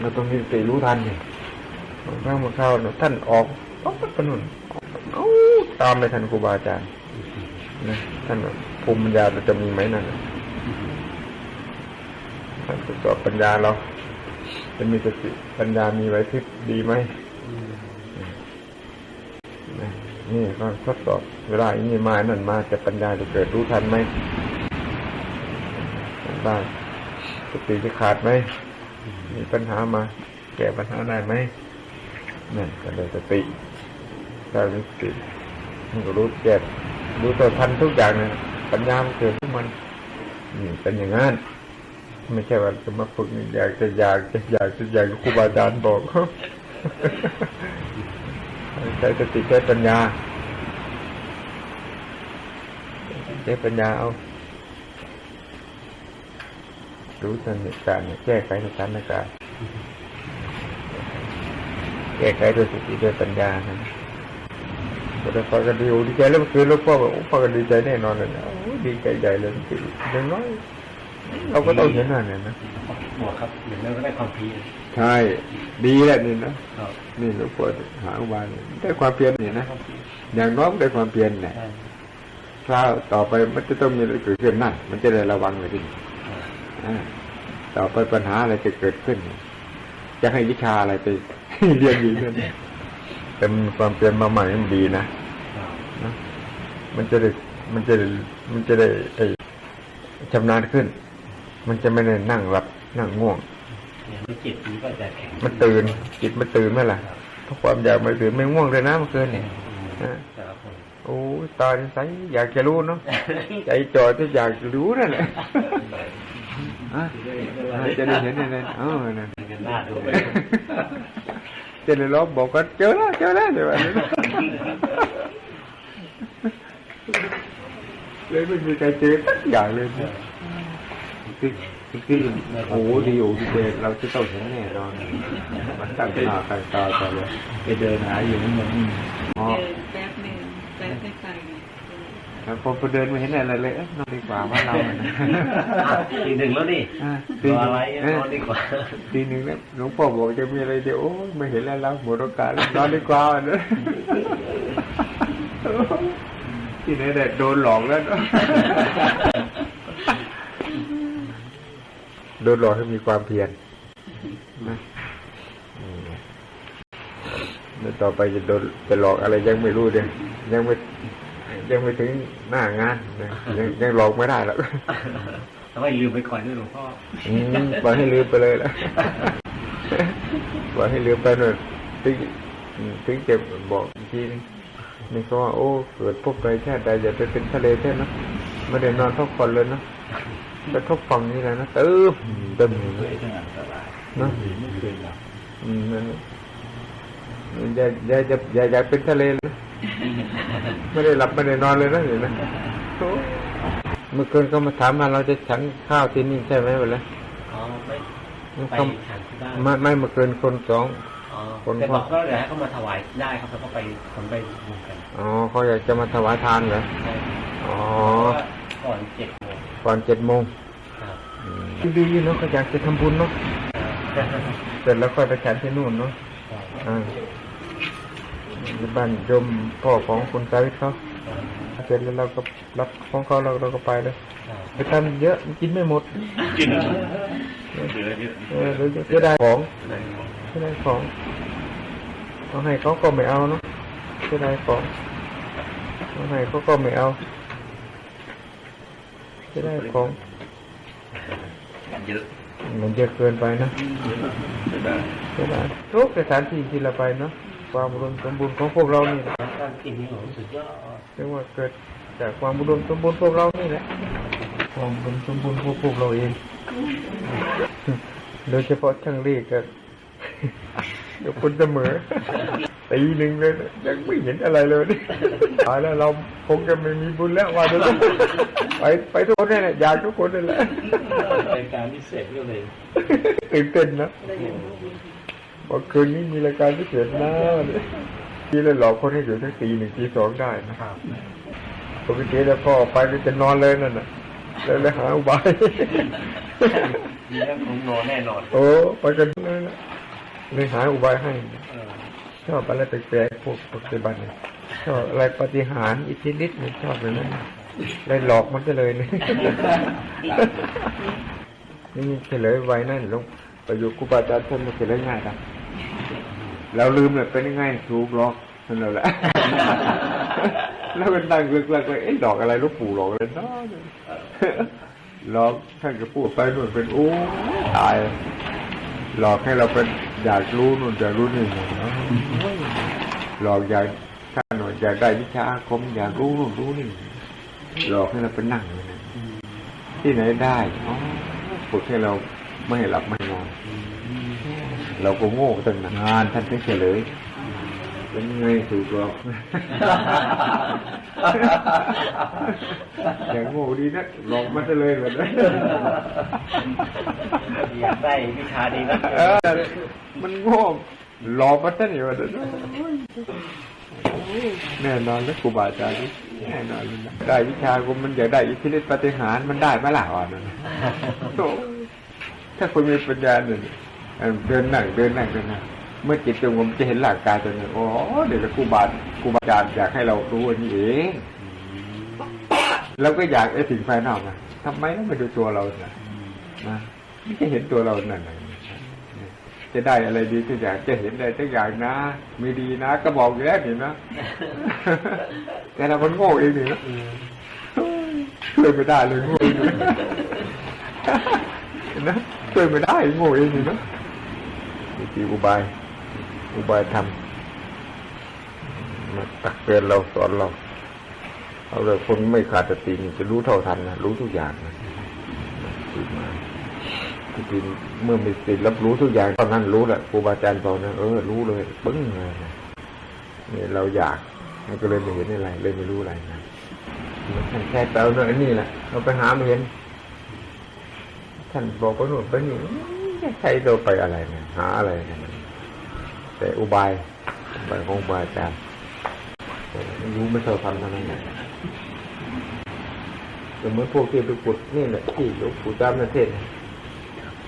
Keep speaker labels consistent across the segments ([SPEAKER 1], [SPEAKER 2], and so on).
[SPEAKER 1] เราต้องมีสติรู้ทันเนี่ยบางครั้งบางคราวท่านออกปั๊บปั๊บปนุ่นเอ้ตามไปทันครูบาอาจารย์นะท่านภูมิปัญญาเราจะมีไหมนั่นท่านทดสอบปัญญาเรา จะมีสติปัญญามีไหวพริบดีไหมนะนี่ก็ทดสอบเวลาอย่างนี้มานั่นมาจะปัญญาจะเกิดรู้ทันไหมบ้างสติจะขาดไหม มีปัญหามา แก้ปัญหาได้ไหมนั่นก็เลยสติถ้ามีสติมันก็รู้แก้รู้ตัวทันทุกอย่างเลยปัญญามันเกิดทุกมันนี่เป็นอย่างนั้นไม่ใช่ว่าจะมาฝึกอยากจะอยากจะอยากจะอยากครูบาอาจารย์บอกใช้สติใช้ปัญญาใช้ปัญญาเอา รู้สถานการณ์แก้ไขสถานการณ์แก้ไขด้วยสติด้วยปัญญานะก็ได้พากันดีโอ้ดีใจแล้วเมื่อคืนหลูกพ่อบอกโอ้พากันดีใจแน่นอนเลยนะโอ้ดีใจใหญ่เลยคืออย่างน้อยเราก็ต้องเห็นนั่นเนี่ยนะ
[SPEAKER 2] หมอครับเหมือนเราก็ได้ความเพียร
[SPEAKER 1] ใช่ดีแหละนี่นะครับนี่หลวงพ่อหาอุบายได้ความเพียรเนี่ยนะอย่างน้อยก็ได้ความเพียรแหละ
[SPEAKER 2] ใช่
[SPEAKER 1] คราวต่อไปมันจะต้องมีอะไรเกิดขึ้นนั่นมันจะได้ระวังเลยที
[SPEAKER 2] ครับ
[SPEAKER 1] อ่า ต่อไปปัญหาอะไรจะเกิดขึ้น จะให้วิชาอะไรไปเรียนดีขึ้นแต่มันความเปลี่ยนมาใหม่มันดีนะครับนะมันจะได้มันจะได้มันจะได้ไอ้ชำนาญขึ้น มันจะไม่ได้นั่งหลับนั่งง่วง
[SPEAKER 2] อย่างไม่เจ็บนี้ก็จะแข็ง
[SPEAKER 1] มันตื่น จิตมันตื่นไหมล่ะเพราะความอยากมันตื่นไม่ง่วงเลยนะเมื่อคืนเนี่ย
[SPEAKER 2] อืมครับผม
[SPEAKER 1] โอ้ยตอนใสอยากจะรู้เนาะใจจ่อจะอยากรู้นั่นแหละอะ จะได้เห็นนั่นๆเออนั่น
[SPEAKER 2] มันก็น่าดูเลย
[SPEAKER 1] จะได้ร้องบอกว่าเจอแล้วเจอแล้วเดี๋ยวอันนี้เลยไม่มีใครเจอสักอย่างเลยนะคือคือโอ้โหดีโอ้ดีเจเราจะต้องเห็นแน่นอนมันตั้งหน้าตั้งตาต่อเลย
[SPEAKER 2] ไปเดินหาอยู่นั่นมัน
[SPEAKER 1] อ๋อ
[SPEAKER 3] เดินแป๊บหนึ่งแป๊บไม่ไปไง
[SPEAKER 1] แล้วพอเดินไม่เห็นอะไรเลยเอ๊ะนอนดีกว่าว่าเราอะนะ
[SPEAKER 2] ตีหนึ่งแล้วนี่
[SPEAKER 1] อะ
[SPEAKER 2] รออะไร
[SPEAKER 1] เอ๊ะ
[SPEAKER 2] นอนดีกว่า
[SPEAKER 1] ทีหนึ่งแล้วหลวงพ่อบอกจะมีอะไรเดี๋ยวโอ้ยไม่เห็นแล้วเราหมดโอกาสแล้วนอนดีกว่าเนอะที่ไหนแต่โดนหลอกแล้วเนอะโดนหลอกให้มีความเพียรนะอืมแล้วต่อไปจะโดนจะหลอกอะไรยังไม่รู้เลยยังไม่ ยังไม่ถึงหน้างานนะยังยังหลอกไม่ได้หรอก
[SPEAKER 2] ทำไมลืมไปก่อนด้วยหลวงพ่อ
[SPEAKER 1] อืมปล่อยให้ลืมไปเลยละปล่อยให้ลืมไปหน่อยถึงอืมถึงจะบอกอีกทีนึงนี่ก็ว่าโอ้เกิดพบใดชาติใดอย่าไปเป็นทะเลแท้นะไม่ได้นอนพักผ่อนเลยนะไปทบฟังนี่แหละนะเติมเติมอยู่เลยนะอืมนั่นน่ะอย่าอย่าอย่าอย่าอย่าเป็นทะเลเลยนะ ไม่ได้หลับไม่ได้นอนเลยนะเห็นไหมโอ้เมื่อคืนก็มาถามมาเราจะฉันข้าวที่นี่ใช่ไหมวะเลย
[SPEAKER 2] อ๋อไม่ไปฉันที่บ้าน
[SPEAKER 1] ไม่ไม่เมื่อคืนคนสอง
[SPEAKER 2] อ๋อ
[SPEAKER 1] คน
[SPEAKER 2] แต่
[SPEAKER 1] พ่อ
[SPEAKER 2] บอกก็เดี๋ยวให้เขามาถวายได้ครับแล้วก็ไปคนไปบุญกัน
[SPEAKER 1] อ๋อเขาอยากจะมาถวายทานเหรอ
[SPEAKER 2] ใช่
[SPEAKER 1] อ๋อ
[SPEAKER 2] เพราะว่าก่อนเจ็ดโมง
[SPEAKER 1] ก่อนเจ็ดโมง
[SPEAKER 2] ครับ
[SPEAKER 1] ดีๆเนาะก็อยากจะทำบุญเนาะเสร็จแล้วก็ไปฉันที่นู่นเนาะอ่า ที่บ้านโยมพ่อของคุณสาวิตเขาเสร็จแล้วเราก็รับของเขาเราเราก็ไปเลยไปทำเยอะกินไม่หมด
[SPEAKER 2] กิน
[SPEAKER 1] เออเราจะได้ของจะได้ของเอาให้เขาก็ไม่เอาเนาะจะได้ของเอาให้เขาก็ไม่เอาจะได้ของ
[SPEAKER 2] เยอะ
[SPEAKER 1] มันเยอะเกินไปนะใช่ไหมทุกสถานที่ที่เราไปเนาะ ความอุดมสมบูรณ์ของพวกเรานี่แหละ
[SPEAKER 2] การกินนี่ผมสุดยอด
[SPEAKER 1] เรียกว่าเกิดจากความอุดมสมบูรณ์พวกเรานี่แหละความอุดมสมบูรณ์พวกพวกเราเองโดยเฉพาะช่างรีก็ยกคนเสมอตีหนึ่งเลยนะยังไม่เห็นอะไรเลยนี่ตายแล้วเราคงจะไม่มีบุญแล้วว่าจะต้องไปไปทุกคนนี่แหละอยากทุกคนนี่แหละ
[SPEAKER 2] รายการพิเศษก็เลย
[SPEAKER 1] ตื่นเต้นนะ บอกคืนนี้มีรายการพิเศษนะทีเลยหลอกคนให้อยู่ทั้งตีหนึ่งตีสองได้นะครับปกติแล้วก็ไปก็จะนอนเลยนั่นน่ะแล้วเลยหาอุบาย
[SPEAKER 2] มีเรื่องของนอนแน่นอน
[SPEAKER 1] โอ้ไปกันเลยนะเลยหาอุบายให้
[SPEAKER 2] เออ
[SPEAKER 1] ชอบอะไรแปลกๆพวกปัจจุบันเนี่ยชอบอะไรปฏิหารย์อิทธิฤทธิ์เนี่ยชอบเลยนะเลยหลอกมันก็เลยเนี่ยนี่เฉลยไว้นั่นลงไปอยู่ครูบาอาจารย์ท่านมาเฉลยง่ายนะ เราลืมเลยเป็นยังไงถูกหลอกนั่นแหละ แล้วเป็นนั่งเลือกๆเลยเอ๊ะหลอกอะไรลูกปู่หลอกอะไรเนาะหลอกท่านก็พูดไปนู่นเป็นโอ้ตายหลอกให้เราเป็นอยากรู้นู่นอยากรู้นี่หลอกอยากท่านว่าอยากได้วิชาอาคมอยากรู้นู่นรู้นี่หลอกให้เราเป็นนั่งที่ไหนได้ฝึกให้เราไม่ให้หลับไม่นอน เราก็โง่ตั้งนานท่านไม่เฉลยเป็นไงถูกหรอกอย่างโง่ดีนะหลอกมาซะเลยแบบนั้น
[SPEAKER 2] อยากได้วิชาดีนะ
[SPEAKER 1] เออมันโง่หลอกมาซะนี่แบบนั้นแน่นอนแล้วครูบาอาจารย์นี่แน่นอนเลยนะได้วิชากูมันอยากได้อิทธิฤทธิปาฏิหารย์มันได้ไหมล่ะอะนั่นน่ะโถ่ถ้าคุณมีปัญญาเนี่ย เออเดินนั่งเดินนั่งเดินนั่งเมื่อจิตจงผมจะเห็นหลักกายตัวนี้โอ้เดี๋ยวครูบาครูบาอาจารย์อยากให้เรารู้อันนี้เองเราก็อยากไอ้สิ่งภายนอกนะทำไมต้องมาดูตัวเราน่ะนะไม่จะเห็นตัวเรานั่นน่ะจะได้อะไรดีทุกอย่างจะเห็นอะไรทุกอย่างนะมีดีนะก็บอกอยู่แล้วนี่นะแต่เรามันโง่เองนี่นะช่วยไม่ได้เลยโง่เองนะเห็นนะช่วยไม่ได้โง่เองนี่นะ วิธีอุบาย อุบายทำมาตักเตือนเราสอนเรา เอาเลยคนไม่ขาดสติจะรู้เท่าทันนะรู้ทุกอย่างนะฝึกมาที่เมื่อมีสติรับรู้ทุกอย่างตอนนั้นรู้แหละครูบาอาจารย์บอกนะเออรู้เลยปึ้งเลยนะเนี่ยเราอยากมันก็เลยไม่เห็นอะไร เลยไม่รู้อะไรนะมันแค่เตาเนอะนี่แหละเราไปหาไม่เห็นท่านบอกว่าหนูนไปนี่ ใช่เราไปอะไรเนี่ยหาอะไรเนี่ยแต่อุบายอุบายของอุบายจารย์รู้ไม่เท่าทันเท่านั้นแหละแต่เหมื่อนพวกที่ไปขุดนี่แหละที่หลวงปู่จามประเทศน์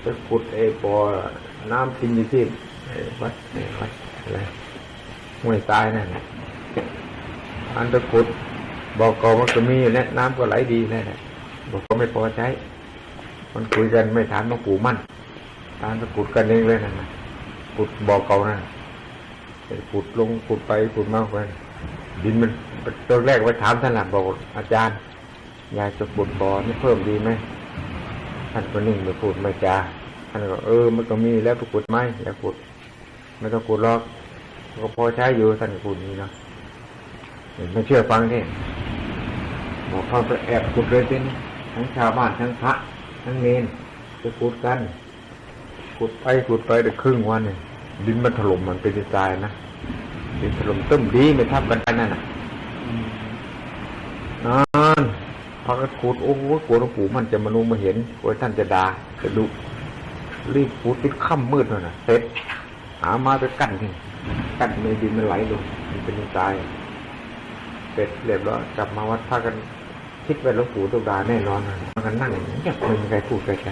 [SPEAKER 1] ไปขุดไอ้บ่อน้ำพินยิที่ไอ้วัดไอ้วัดอะไรห้วยทรายนั่นน่ะอันตะขุดบอกกอมันก็มีอยู่แน่น้ำก็ไหลดีแน่แหละบอกก็ไม่พอใช้ มันคุยกันไม่ถามหลวงปู่มั่น ถามตะกุดกันเองเลยนะนะขุดบ่อเก่านะขุดลงขุดไปขุดมาไปดินมันตอนแรกไปถามท่านหลังบอกอาจารย์ ยากจะขุดบ่อนี่เพิ่มดีไหมท่านก็นิ่งไม่พูดไม่จาท่านก็เออมันก็มีแล้วไปขุดไหมอยากขุดไม่ต้องขุดหรอกก็พอใช้อยู่ท่านก็พูดนี้เนาะไม่เชื่อฟังที่บอกเขาไปแอบขุดเลยสิทั้งชาวบ้านทั้งพระ ทั้งเนนไปขุดกัน ขุดไปขุดไปได้ครึ่งวันเนี่ยดินมันถล่มมันเป็นทรายนะดินถล่มตึ้มดีไม่ทับกันไปนั่นน่ะนานพอกันขุดโอ้โหกลัวหลวงปู่มันจะมานูมาเห็นกลัวท่านจะด่าจะดุรีบขุดติดค่ำมืดเลยนะเสร็จหามาไปกั้นที่กั้นในดินมันไหลลงมันเป็นทรายเสร็จเรียบร้อยกลับมาวัดพากันคิดว่าหลวงปู่ตุกดาแน่นอนนะมันก็นั่งอย่างนี้ไม่มีใครพูดใครแค่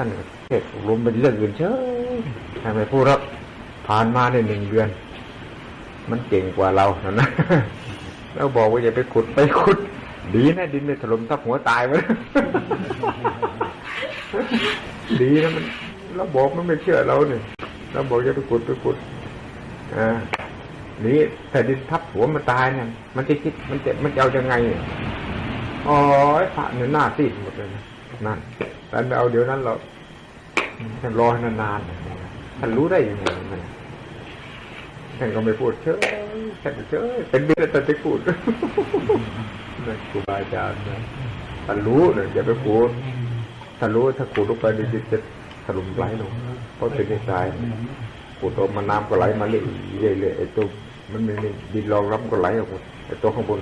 [SPEAKER 1] ท่านก็เทศอบรมเป็นเรื่องอื่นเชยทำไมพูดแล้วผ่านมาได้หนึ่งเดือน มันเก่งกว่าเรานะนะแล้วบอกว่าอย่าไปขุดไปขุด ดีนะดินไม่ถล่มทับหัวตายไปดีนะมันเราบอกมันไม่เชื่อเราเนี่ยเราบอกอย่าไปขุดไปขุดอ่านี่แต่ดินทับหัวมันตายเนี่ยมันจะคิดมันจะมันจะเอายังไงเนี่ยอ๋อพระเนี่ยหน้าตีดหมดเลยนะ นั่นแต่ไม่เอาเดี๋ยวนั้นเราท่านรอให้นานๆท่านรู้ได้ยังไงมันท่านก็ไม่พูดเชยท่านก็เชยเป็นเดือนแต่จะพูดนั่นครูบาอาจารย์นะท่านรู้เนี่ยอย่าไปพูดท่านรู้ถ้าขูดลงไปดินจะถล่มไหลลงเพราะเป็นในทรายขูดออกมาน้ำก็ไหลมาเรื่อยๆเรื่อยๆไอ้ตัวมันไม่มีดินรองรับก็ไหลออกหมดไอ้ตัวข้างบน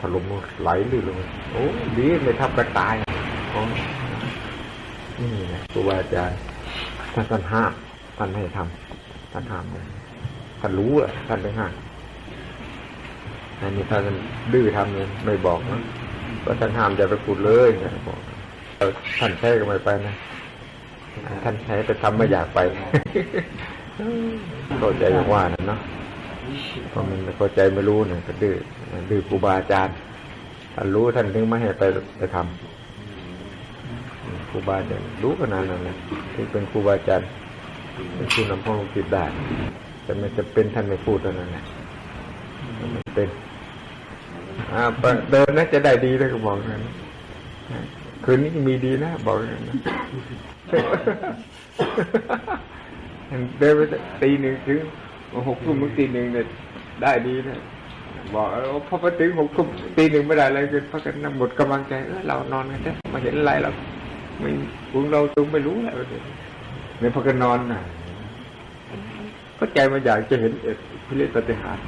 [SPEAKER 1] ถล่มไหลลื่นลงโอ้ดีไม่ทับกระตาย อ๋อนี่แหละครูบาอาจารย์ท่านท่านห้ามท่านให้ทำท่านห้ามเลยท่านรู้อะท่านไม่ห้ามอันนี้ท่านดื้อทำเลยไม่บอกนะว่าท่านห้ามอย่าไปพูดเลยนะบอกท่านใช้ก็ไม่ไปนะท่านใช้ไปทำไม่อยากไปเข้าใจอย่างว่านะเนาะเพราะมันเข้าใจไม่รู้เนี่ยก็ดื้อดื้อครูบาอาจารย์ท่านรู้ท่านถึงไม่ให้ไปไปทำ ครูบาอาจารย์รู้ขนาดนั้นเลยที่เป็นครูบาอาจารย์เป็นผู้นำห้องลูกศิษย์ได้แต่ไม่จะเป็นท่านไม่พูดเท่านั้นแหละมันเป็นอ่าเดินนะจะได้ดีเลยก็บอกนั้นคืนนี้มีดีนะบอกนั้นนะเดินไปตีหนึ่งถึงหกทุ่มถึงตีหนึ่งเนี่ยได้ดีนะบอกพอไปถึงหกทุ่มตีหนึ่งไม่ได้อะไรคือพักกันหมดกำลังใจเออเรานอนกันได้มาเห็นอะไรเรา ไม่พวกเราตึงไม่รู้แหละเนี่ยพักกันนอนน่ะก็ใจมันอยากจะเห็นเอ็ดพิเรศปฏิหารย์